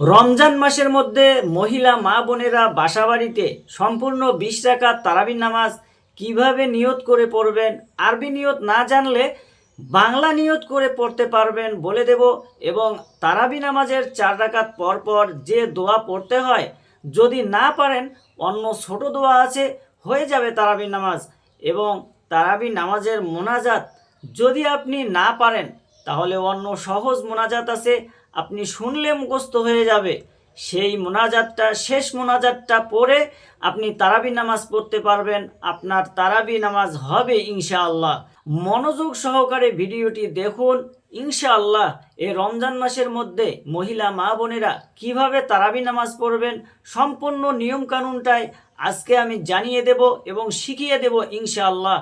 রমজান মাসের মধ্যে মহিলা মা বোনেরা বাসাবাড়িতে সম্পূর্ণ বিশ টাকা তারাবি নামাজ কীভাবে নিয়ত করে পড়বেন, আরবি নিয়ত না জানলে বাংলা নিয়ত করে পড়তে পারবেন বলে দেব এবং তারাবি নামাজের চার রাকাত পর পর যে দোয়া পড়তে হয়, যদি না পারেন অন্য ছোট দোয়া আছে, হয়ে যাবে তারাবি নামাজ এবং তারাবি নামাজের মোনাজাত যদি আপনি না পারেন, তাহলে অন্য সহজ মোনাজাত আছে। আপনি শুনলে মুখস্থ হয়ে যাবে। সেই মোনাজাতটা, শেষ মোনাজাতটা পড়ে আপনি তারাবি নামাজ পড়তে পারবেন। আপনার তারাবি নামাজ হবে ইনশাআল্লাহ। মনোযোগ সহকারে ভিডিওটি দেখুন। ইনশাআল্লাহ এ রমজান মাসের মধ্যে মহিলা মা বোনেরা কীভাবে তারাবি নামাজ পড়বেন, সম্পূর্ণ নিয়মকানুনটাই আজকে আমি জানিয়ে দেব এবং শিখিয়ে দেব ইনশাআল্লাহ।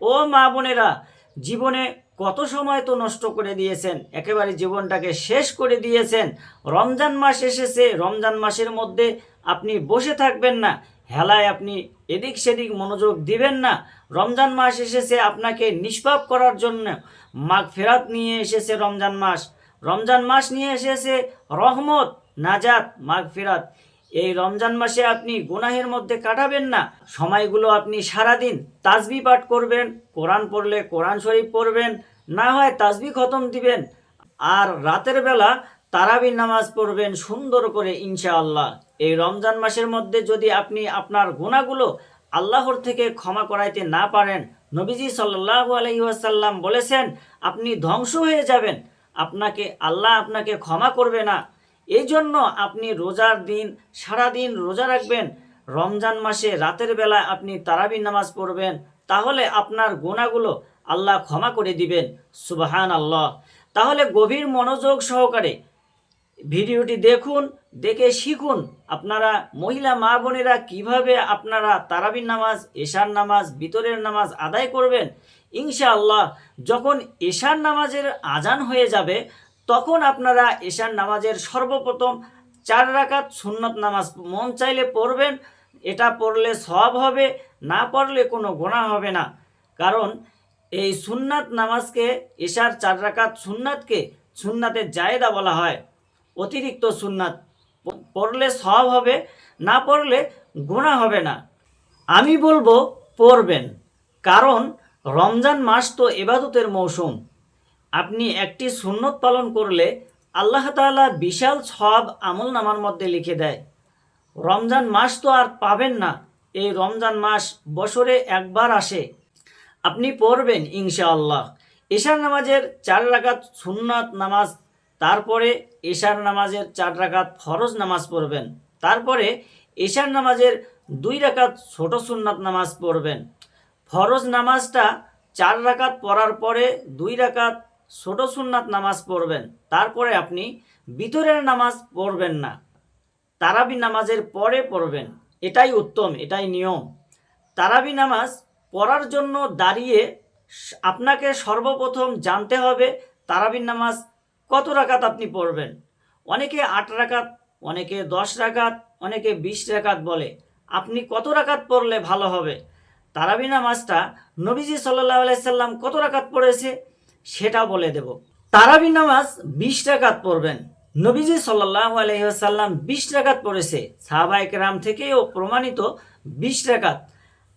ও মা বোনেরা, জীবনে কত সময় তো নষ্ট করে দিয়েছেন? একেবারে জীবনটাকে শেষ করে দিয়েছেন। রমজান মাস এসেছে, রমজান মাসের মধ্যে আপনি বসে থাকবেন না, হেলায় আপনি এদিক সেদিক মনোযোগ দিবেন না। রমজান মাস এসেছে আপনাকে নিষ্পাপ করার জন্য। মাঘ ফেরাত নিয়ে এসেছে রমজান মাস। রমজান মাস নিয়ে এসেছে রহমত, নাজাত মাঘ ফেরাত। এই রমজান মাসে আপনি গুনাহের মধ্যে কাটাবেন না। সময়গুলো আপনি সারাদিন তাজবি পাঠ করবেন, কোরআন পড়লে কোরআন শরীফ পড়বেন, না হয় তাজবি খতম দিবেন। আর রাতের বেলা তারাবি নামাজ পড়বেন সুন্দর করে ইনশাআল্লাহ। এই রমজান মাসের মধ্যে যদি আপনি আপনার গুণাগুলো আল্লাহর থেকে ক্ষমা করাইতে না পারেন, নবীজি সাল্লাহ আলহি আসাল্লাম বলেছেন, আপনি ধ্বংস হয়ে যাবেন। আপনাকে, আল্লাহ আপনাকে ক্ষমা করবে না। এই জন্য আপনি রোজার দিন সারা দিন রোজা রাখবেন। রমজান মাসে রাতের বেলা আপনি তারাবি নামাজ পড়বেন। তাহলে আপনার গোনাগুলো আল্লাহ ক্ষমা করে দিবেন। সুবাহান আল্লাহ তাহলে গভীর মনোযোগ সহকারে ভিডিওটি দেখুন, দেখে শিখুন আপনারা মহিলা মা বোনেরা কীভাবে আপনারা তারাবি নামাজ, এশার নামাজ, বিতরের নামাজ আদায় করবেন। ইনশাআল্লাহ যখন এশার নামাজের আজান হয়ে যাবে তখন আপনারা এশার নামাজের সর্বপ্রথম চার রাকাত সুন্নত নামাজ মন চাইলে পড়বেন, এটা পড়লে সব হবে, না পড়লে কোনো গোনা হবে না। কারণ এই সুন্নাত নামাজকে, এশার চার রাকাত সুন্নাতকে সুন্নাতের জায়দা বলা হয়, অতিরিক্ত সুন্নাত। পড়লে সব হবে, না পড়লে গোনা হবে না। আমি বলব পড়বেন, কারণ রমজান মাস তো এবাদতের মৌসুম। আপনি একটি সুন্নত পালন করলে আল্লাহ তাআলা বিশাল সব আমল নামার মধ্যে লিখে দেয়, রমজান মাস তো আর পাবেন না, এই রমজান মাস বছরে একবার আসে। আপনি পড়বেন ইনশাআল্লাহ। এশার নামাজের চার রাকাত সুন্নাত নামাজ, তারপরে এশার নামাজের চার রাকাত ফরজ নামাজ পড়বেন, তারপরে এশার নামাজের দুই রাকাত ছোট সুন্নাত নামাজ পড়বেন। ফরজ নামাজটা চার রাকাত পড়ার পরে দুই রাকাত ছোট সুন্নাত নামাজ পড়বেন, তারপরে আপনি বিতরের নামাজ পড়বেন না, তারাবি নামাজের পরে পড়বেন, এটাই উত্তম, এটাই নিয়ম। তারাবি নামাজ পড়ার জন্য দাঁড়িয়ে আপনাকে সর্বপ্রথম জানতে হবে তারাবি নামাজ কত রাকাত আপনি পড়বেন। অনেকে আট রাকাত, অনেকে দশ রাকাত, অনেকে বিশ রাকাত বলে। আপনি কত রাকাত পড়লে ভালো হবে? তারাবি নামাজটা নবীজি সাল্লাহ আলাইসাল্লাম কত রাকাত পড়েছে? সেটা বলে দেব। তারাবি নামাজ বিশ রাকাত পড়বেন। নবীজি সাল্লাহ আলহিহাসাল্লাম বিশ রাকাত পড়েছে। সাহাবাইক রাম থেকেও প্রমাণিত বিশ রাকাত।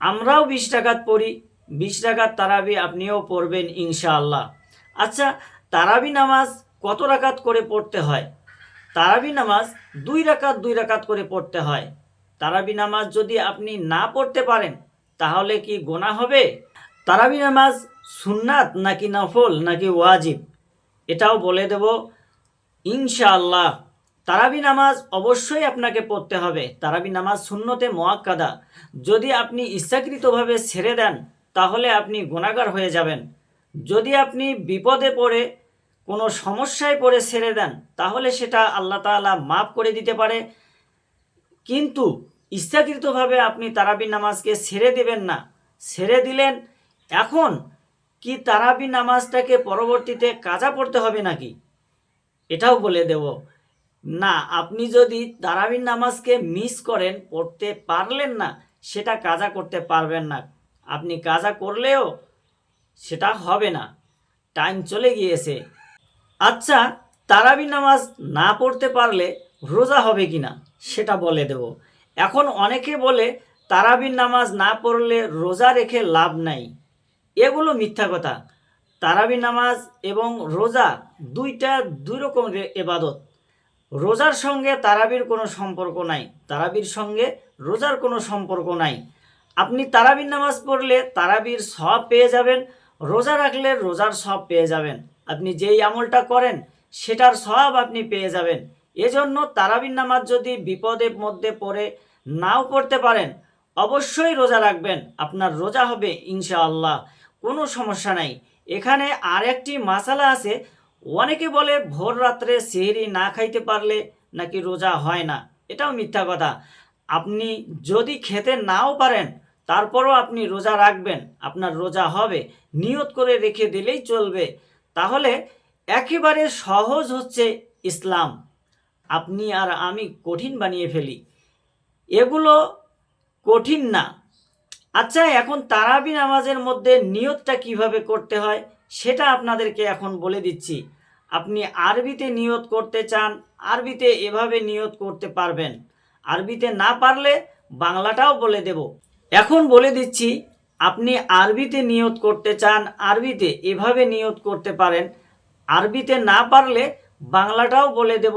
আমরাও বিশ টাকাত পড়ি। বিশ টাকার তারাবি আপনিও পড়বেন ইনশাআল্লাহ। আচ্ছা তারাবি নামাজ কত রাকাত করে পড়তে হয়? তারাবি নামাজ দুই রাকাত দুই রাকাত করে পড়তে হয়। তারাবি নামাজ যদি আপনি না পড়তে পারেন, তাহলে কি গোনা হবে? তারাবি নামাজ সুন্নাত নাকি নফল, নাকি ওয়াজিব? এটাও বলে দেব, ইনশাআল্লাহ, তারাবি নামাজ অবশ্যই আপনাকে পড়তে হবে। তারাবি নামাজ শূন্যতে মোয়াক্কাদা যদি আপনি ইচ্ছাকৃতভাবে ছেড়ে দেন, তাহলে আপনি গুণাগার হয়ে যাবেন। যদি আপনি বিপদে পড়ে, কোনো সমস্যায় পড়ে ছেড়ে দেন, তাহলে সেটা আল্লাহ তাআলা মাফ করে দিতে পারে। কিন্তু ইচ্ছাকৃতভাবে আপনি তারাবি নামাজকে ছেড়ে দেবেন না। ছেড়ে দিলেন, এখন কি তারাবি নামাজটাকে পরবর্তীতে কাজা পড়তে হবে নাকি? এটাও বলে দেব। না, আপনি যদি তারাবির নামাজকে মিস করেন, পড়তে পারলেন না, সেটা কাজা করতে পারবেন না। আপনি কাজা করলেও সেটা হবে না। টাইম চলে গিয়েছে। আচ্ছা তারাবি নামাজ না পড়তে পারলে রোজা হবে কি না সেটা বলে দেব। এখন অনেকে বলে তারাবির নামাজ না পড়লে রোজা রেখে লাভ নাই। এগুলো মিথ্যা কথা। তারাবি নামাজ এবং রোজা দুইটা দুই রকম এবাদত। রোজার সঙ্গে তারাবির কোনো সম্পর্ক নাই। তারাবির সঙ্গে রোজার কোনো সম্পর্ক নাই। আপনি তারাবির নামাজ পড়লে তারাবির সব পেয়ে যাবেন, রোজা রাখলে রোজার সব পেয়ে যাবেন। আপনি যেই আমলটা করেন, সেটার সব আপনি পেয়ে যাবেন। এজন্য তারাবির নামাজ যদি বিপদের মধ্যে পড়ে নাও পড়তে পারেন, অবশ্যই রোজা রাখবেন। আপনার রোজা হবে ইনশাআল্লাহ। কোনো সমস্যা নাই। এখানে আর একটি মাসালা আছে। অনেকে বলে ভোর রাত্রে সেহরি না খাইতে পারলে নাকি রোজা হয় না। এটাও মিথ্যা কথা। আপনি যদি খেতে নাও পারেন, তারপরও আপনি রোজা রাখবেন। আপনার রোজা হবে। নিয়ত করে রেখে দিলেই চলবে। তাহলে একেবারে সহজ হচ্ছে ইসলাম। আপনি আর আমি কঠিন বানিয়ে ফেলি। এগুলো কঠিন না। আচ্ছা এখন তারাবি নামাজের মধ্যে নিয়তটা কীভাবে করতে হয় সেটা আপনাদেরকে এখন বলে দিচ্ছি। আপনি আরবিতে নিয়ত করতে চান, আরবিতে এভাবে নিয়ত করতে পারবেন। আরবিতে না পারলে বাংলাটাও বলে দেব। এখন বলে দিচ্ছি, আপনি আরবিতে নিয়ত করতে চান, আরবিতে এভাবে নিয়ত করতে পারেন। আরবিতে না পারলে বাংলাটাও বলে দেব।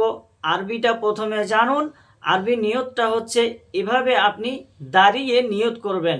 আরবিটা প্রথমে জানুন, আরবি নিয়তটা হচ্ছে এভাবে আপনি দাঁড়িয়ে নিয়ত করবেন।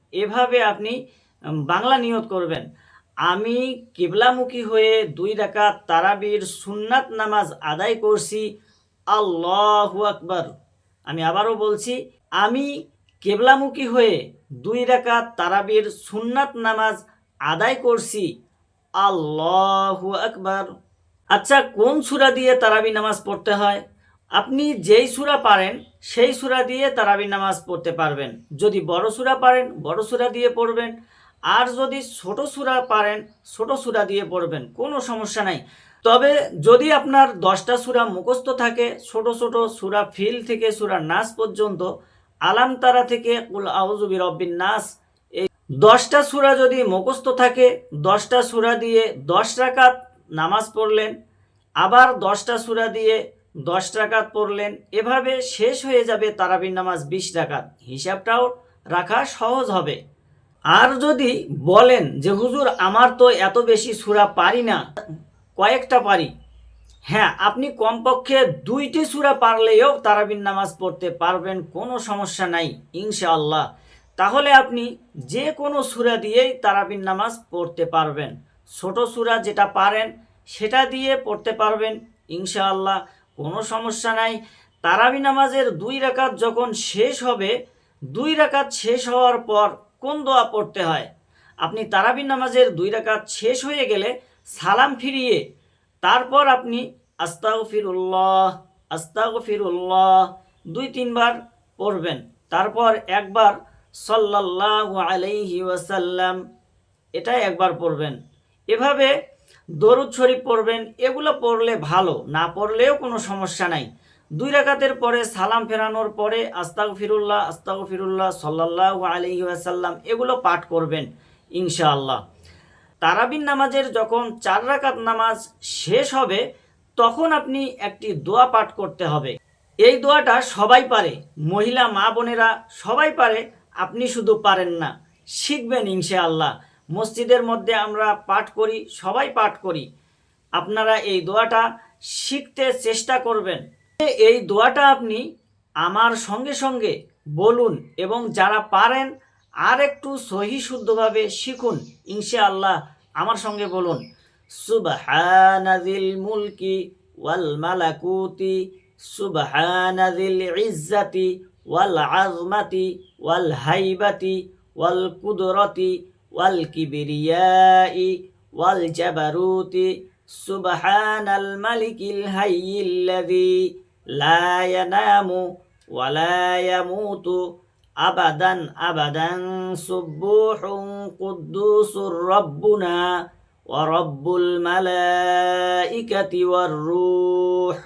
এভাবে আপনি বাংলা নিয়ত করবেন। আমি কিবলামুখী হয়ে দুই রাকাত তারাবির সুন্নাত নামাজ আদায় করছি, আল্লাহু আকবর। আমি আবারও বলছি, আমি কেবলামুখী হয়ে দুই রাকাত তারাবির সুন্নাত নামাজ আদায় করছি, আল্লাহু আকবর। আচ্ছা কোন সূরা দিয়ে তারাবি নামাজ পড়তে হয়? আপনি যেই সূরা পারেন, সেই সূরা দিয়ে তারাবি নামাজ পড়তে পারবেন। যদি বড় সূরা পারেন, বড় সূরা দিয়ে পড়বেন। আর যদি ছোট সূরা পারেন, ছোট সূরা দিয়ে পড়বেন, কোনো সমস্যা নাই। তবে যদি আপনার দশটা সূরা মুখস্থ থাকে, ছোট ছোট সূরা ফিল থেকে সূরা নাস পর্যন্ত, আলাম তারা থেকে কুল আউজুবি রব্বিন নাস, এই দশটা সূরা যদি মুখস্থ থাকে, দশটা সূরা দিয়ে দশ রাকাত নামাজ পড়লেন, আবার দশটা সূরা দিয়ে দশ রাকাত পড়লেন, এভাবে শেষ হয়ে যাবে তারাবির নামাজ বিশ রাকাত। হিসাবটাও রাখা সহজ হবে। আর যদি বলেন যে, হুজুর, আমার তো এত বেশি সূরা পারি না, কয়েকটা পারি। হ্যাঁ আপনি কমপক্ষে দুইটি সূরা পারলেও তারাবির নামাজ পড়তে পারবেন, কোনো সমস্যা নাই, ইনশাআল্লাহ। তাহলে আপনি যে কোনো সূরা দিয়েই তারাবির নামাজ পড়তে পারবেন। ছোট সূরা যেটা পারেন, সেটা দিয়ে পড়তে পারবেন, ইনশাআল্লাহ। কোনো সমস্যা নাই। তারাবি নামাজের দুই রাকাত যখন শেষ হবে, দুই রাকাত শেষ হওয়ার পর কোন দোয়া পড়তে হয়? আপনি তারাবি নামাজের দুই রাকাত শেষ হয়ে গেলে সালাম ফিরিয়ে তারপর আপনি আস্তাগফিরুল্লাহ আস্তাগফিরুল্লাহ দুই তিনবার পড়বেন। তারপর একবার সাল্লাল্লাহু আলাইহি ওয়াসাল্লাম এটা একবার পড়বেন। এভাবে দরুদ শরীফ পড়বেন, এগুলো পড়লে ভালো, না পড়লেও কোনো সমস্যা নাই। দুই রাকাতের পরে সালাম ফেরানোর পরে আস্তাগ ফিরুল্লাহ আস্তাগ ফিরুল্লাহ সাল্লাহ আলহি আসাল্লাম এগুলো পাঠ করবেন, ইনশাআল্লাহ। তারাবিন নামাজের যখন চার রাকাত নামাজ শেষ হবে, তখন আপনি একটি দোয়া পাঠ করতে হবে। এই দোয়াটা সবাই পারে, মহিলা, মা বোনেরা সবাই পারে, আপনি শুধু পারেন না, শিখবেন ইনশাআল্লাহ। মসজিদের মধ্যে আমরা পাঠ করি, সবাই পাঠ করি। আপনারা এই দোয়াটা শিখতে চেষ্টা করবেন। এই দোয়াটা আপনি আমার সঙ্গে সঙ্গে বলুন এবং যারা পারেন আর একটু সহি শুদ্ধভাবে শিখুন, ইনশাআল্লাহ আমার সঙ্গে বলুন। সুবহানাজিল মুলকি ওয়াল মালাকুতি সুবহানাজিল ইজ্জাতি ওয়াল আজমাতি ওয়াল হাইবাতি ওয়াল কুদরতি ওয়াল কিবরিয়াই ওয়াল জাবারুতি সুবহানাল মালিকিল হাইয়িল্লাযী লা ইয়ানামু ওয়ালা ইয়ামুতু আবাদান আবাদান সুব্বুহুন কুদ্দুসুর রব্বুনা ওয়া রব্বুল মালাইকাতি ওয়ার রূহ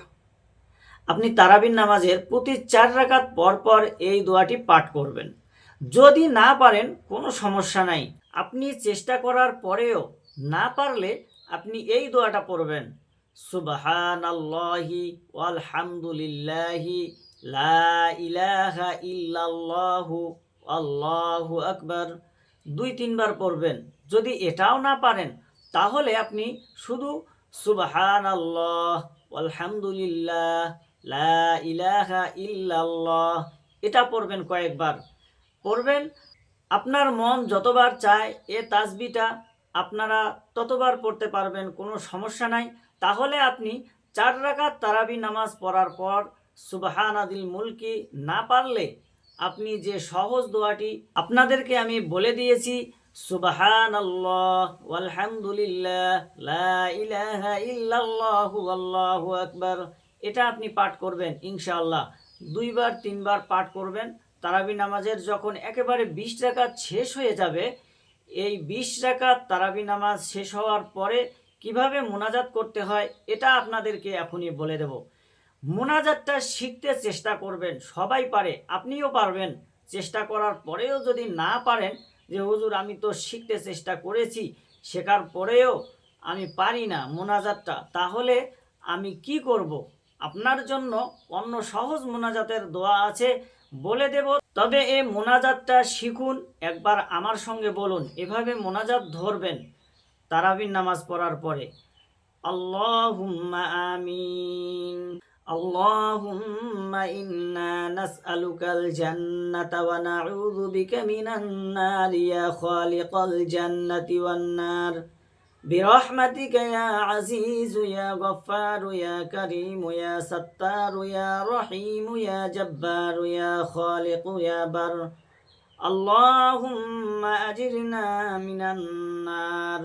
আপনি তারাবির নামাজের প্রতি চার রাকাত পর এই দোয়াটি পাঠ করবেন। যদি না পারেন, কোনো সমস্যা নাই। আপনি চেষ্টা করার পরেও না পারলে আপনি এই দোয়াটা পড়বেন। সুবহান আল্লাহি আলহামদুলিল্লাহি লা ইলাহা ইল্লাল্লাহু দুই তিনবার পড়বেন। যদি এটাও না পারেন, তাহলে আপনি শুধু সুবহান আল্লাহ আলহামদুলিল্লাহ লা ইলাহা এটা পড়বেন কয়েকবার। পড়বেন আপনার মন যতবার চায় এ তাসবিটা আপনারা ততবার পড়তে পারবেন, কোনো সমস্যা নাই। তাহলে আপনি চার রাকাত তারাবি নামাজ পড়ার পর সুবহান আদিল মুলকি না পারলে আপনি যে সহজ দোয়াটি আপনাদেরকে আমি বলে দিয়েছি সুবাহান আল্লাহ লা এটা আপনি পাঠ করবেন, ইনশাআল্লাহ। দুইবার, তিনবার পাঠ করবেন। তারাবি নামাজের যখন একেবারে বিশ রাকাত শেষ হয়ে যাবে, এই বিশ রাকাত তারাবি নামাজ শেষ হওয়ার পরে কীভাবে মোনাজাত করতে হয়, এটা আপনাদেরকে এখনই বলে দেব। মোনাজাতটা শিখতে চেষ্টা করবেন, সবাই পারে, আপনিও পারবেন। চেষ্টা করার পরেও যদি না পারেন, যে হুজুর আমি তো শিখতে চেষ্টা করেছি, শেখার পরেও আমি পারি না মোনাজাতটা, তাহলে আমি কি করব? আপনার জন্য অন্য সহজ মোনাজাতের দোয়া আছে বলে দেব, তবে এ মোনাজাতটা শিখুন, একবার আমার সঙ্গে বলুন, এভাবে মোনাজাত ধরবেন তারাবির নামাজ পড়ার পরে। আল্লাহ আল্লাহ برحمتك يا عزيز يا غفار يا كريم يا ستار يا رحيم يا جبار يا خالق يا بر اللهم أجرنا من النار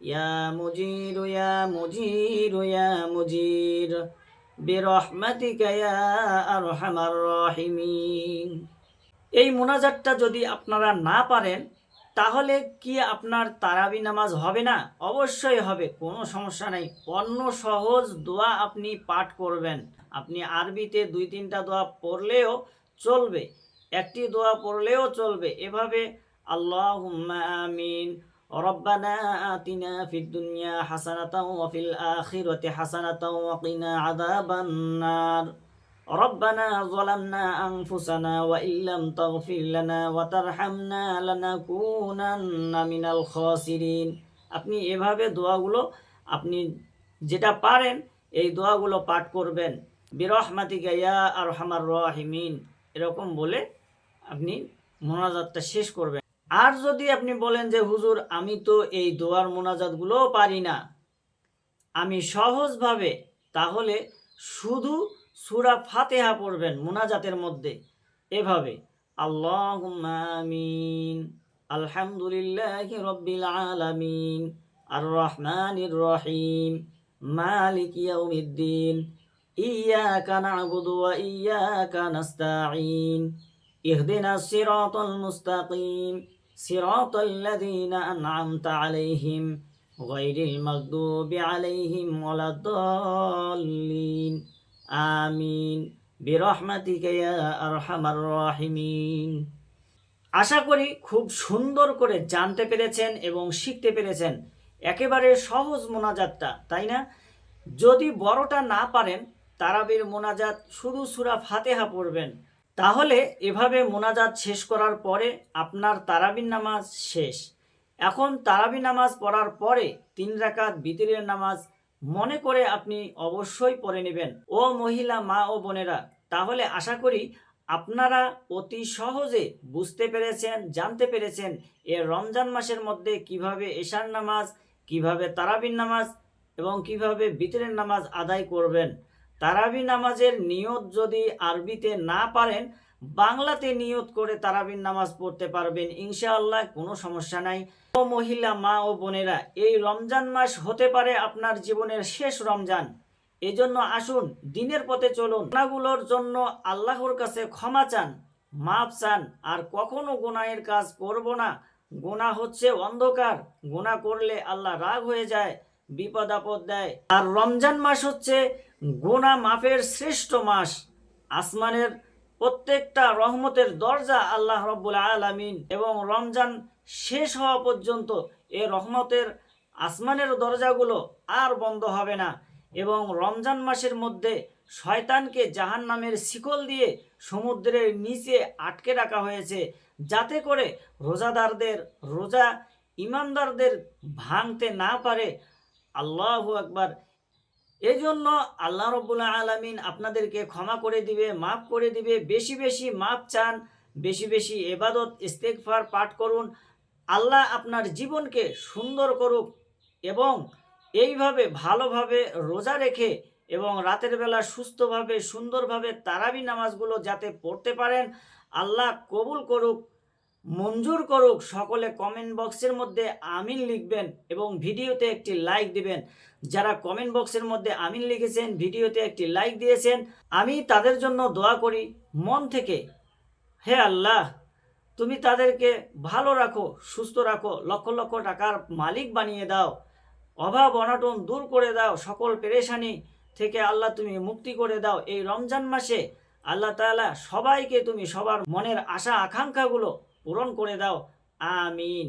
يا مجير يا مجير يا مجير برحمتك يا أرحم الراحمين এই মোনাজাতটা যদি আপনারা না পারেন তাহলে কি আপনার তারাবি নামাজ হবে না অবশ্যই হবে কোনো সমস্যা নেই অন্য সহজ দোয়া আপনি পাঠ করবেন আপনি আরবিতে দুই তিনটা দোয়া পড়লেও চলবে একটি দোয়া পড়লেও চলবে এভাবে আল্লাহ আমিন ربنا آتنا في الدنيا حسنة وفي الآخرة حسنة وقنا عذاب النار ربنا ظلمنا أنفسنا وإن لم تغفر لنا وترحمنا لنكونن من الخاسرين আপনি এভাবে দোয়াগুলো আপনি যেটা পারেন এই দোয়াগুলো পাঠ করবেন বিরহমাতিকা ইয়া আরহামার রাহিমিন এরকম বলে আপনি মোনাজাতটা শেষ করবেন আর যদি আপনি বলেন যে হুজুর আমি তো এই দোয়ার মোনাজাতগুলোও পারি না আমি সহজভাবে তাহলে শুধু সুরা ফাতেহা পড়বেন মোনাজাতের মধ্যে। এভাবে আল্লাহ আমিন, আলহামদুলিল্লাহ রব্বিল আলামিন আর রহমানির রহিম, মালিক ইয়াউমিদ্দিন ইয়া না'বুদু ওয়া ইয়া নাস্তাঈন ইহদিনাস সিরাতাল মুস্তাকিম, সিরাতাল লাযীনা আন'আমতা আলাইহিম গায়রিল মাগদুবি আলাইহিম ওয়ালাদ-দাল্লিন। আমিন। আশা করি খুব সুন্দর করে জানতে পেরেছেন এবং শিখতে পেরেছেন। একেবারে সহজ মোনাজাতটা, তাই না? যদি বড়টা না পারেন, তারাবির মোনাজাত শুধু সুরা ফাতেহা পড়বেন। তাহলে এভাবে মোনাজাত শেষ করার পরে আপনার তারাবির নামাজ শেষ। এখন তারাবি নামাজ পড়ার পরে তিন রাকাত বিতিরের নামাজ মনে করে আপনি অবশ্যই পড়ে নেবেন। ও মহিলা, মা ও বোনেরা, তাহলে আশা করি আপনারা অতি সহজে বুঝতে পেরেছেন, জানতে পেরেছেন এ রমজান মাসের মধ্যে কীভাবে এশার নামাজ, কীভাবে তারাবির নামাজ এবং কীভাবে বিতরের নামাজ আদায় করবেন। তারাবি নামাজের নিয়ত যদি আরবিতে না পারেন বাংলাতে নিয়ত করে তারাবির নামাজ পড়তে পারবেন, ইনশাআল্লাহ কোনো সমস্যা নাই। ও মহিলা, মা ও বোনেরা, এই রমজান মাস হতে পারে আপনার জীবনের শেষ রমজান। এজন্য আসুন, দিনের পথে চলুন। গুণাগুলোর জন্য আল্লাহর কাছে ক্ষমা চান মাপ চান, আর কখনো গুনাহের কাজ করব না। গোনা হচ্ছে অন্ধকার গোনা করলে আল্লাহ রাগ হয়ে যায়, বিপদ আপদ দেয়। আর রমজান মাস হচ্ছে গোনা মাফের শ্রেষ্ঠ মাস। আসমানের প্রত্যেকটা রহমতের দরজা আল্লাহ রব্বুল আলামিন এবং রমজান শেষ হওয়া পর্যন্ত এ রহমতের আসমানের দরজাগুলো আর বন্ধ হবে না এবং রমজান মাসের মধ্যে শয়তানকে জাহান নামের শিকল দিয়ে সমুদ্রের নিচে আটকে রাখা হয়েছে যাতে করে রোজাদারদের, রোজা ইমানদারদের ভাঙতে না পারে। আল্লাহ একবার এই জন্য আল্লাহ রব্বুল্লাহ আলমিন আপনাদেরকে ক্ষমা করে দিবে, মাফ করে দিবে, বেশি বেশি মাপ চান, বেশি বেশি এবাদত ইস্তেকফার পাঠ করুন। আল্লাহ আপনার জীবনকে সুন্দর করুক এবং এইভাবে ভালোভাবে রোজা রেখে এবং রাতের বেলা সুস্থভাবে, সুন্দরভাবে তারাবি নামাজগুলো যাতে পড়তে পারেন, আল্লাহ কবুল করুক। মঞ্জুর করুক, সকলে কমেন্ট বক্সের মধ্যে আমিন লিখবেন এবং ভিডিওতে একটি লাইক দিবেন। যারা কমেন্ট বক্সের মধ্যে আমিন লিখেছেন, ভিডিওতে একটি লাইক দিয়েছেন, আমি তাদের জন্য দোয়া করি, মন থেকে, হে আল্লাহ, তুমি তাদেরকে ভালো রাখো, সুস্থ রাখো, লক্ষ লক্ষ টাকার মালিক বানিয়ে দাও, অভাব অনাটন দূর করে দাও, সকল পেরেশানি থেকে আল্লাহ তুমি মুক্তি করে দাও। এই রমজান মাসে আল্লাহ তাআলা সবাইকে তুমি সবার মনের আশা আকাঙ্ক্ষাগুলো পূরণ করে দাও। আমিন।